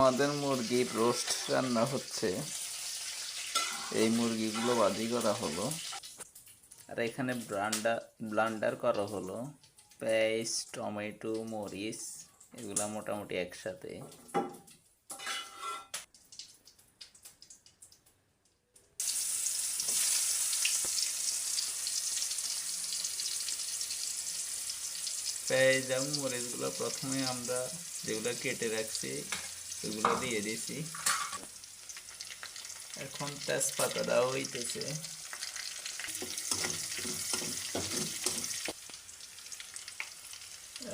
আমাদের মুরগির রোস্ট রান্না হচ্ছে। এই মুরগিগুলো বাজি করা হলো। আর এখানে ব্লান্ডার ব্লান্ডার করা হলো। পেঁয়াজ টমেটো, মরিচ, এগুলা মোটামুটি একসাথে। পেঁয়াজ এবং মরিচগুলো প্রথমে আমরা যেগুলো কেটে রাখছি সেগুলো দিয়ে দিছি। এখন তেজপাতা দেওয়া হইতেছে।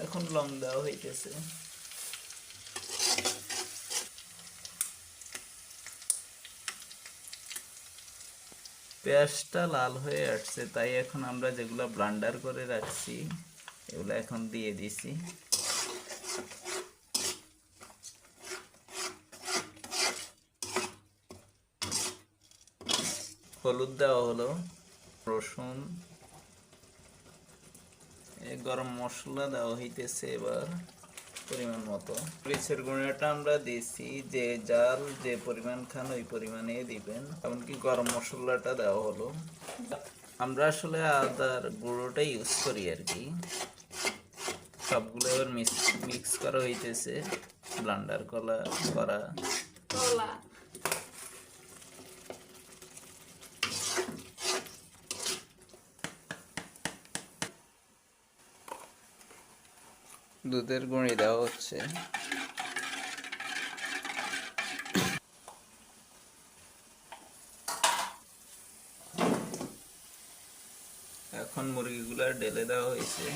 এখন লং দেওয়া হইতেছে। পেঁয়াজটা লাল হয়ে আসছে, তাই এখন আমরা যেগুলো ব্লান্ডার করে রাখছি, এগুলো এখন দিয়ে দিছি। হলুদ দেওয়া হলো, রসুন গরম মশলা দেওয়া হইতেছে এবার পরিমাণ মতো। মরিচের গুঁড়োটা আমরা দিছি যে জাল যে পরিমাণ খান ওই পরিমাণে দিবেন, এমনকি গরম মশলাটা দেওয়া হলো। আমরা আসলে আদার গুঁড়োটা ইউজ করি আর কি। সবগুলো এবার মিক্স করা হইতেছে ব্লান্ডার কলা করা। দুধের গুঁড়ি দেওয়া হচ্ছে। এখন মুরগিগুলা ঢেলে দেওয়া হয়েছে।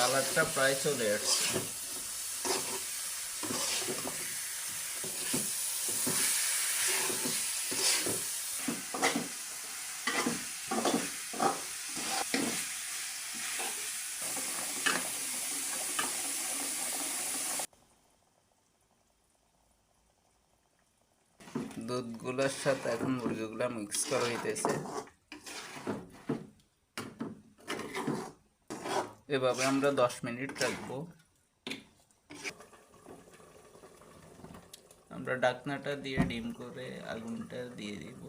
কালারটা প্রায় চলে আসছে। দুধগুলোর সাথে এখন মুরগিগুলা মিক্স করা হইতেছে। এভাবে আমরা দশ মিনিট রাখব। আমরা ডাকনাটা দিয়ে ডিম করে আগুনটা দিয়ে দিব।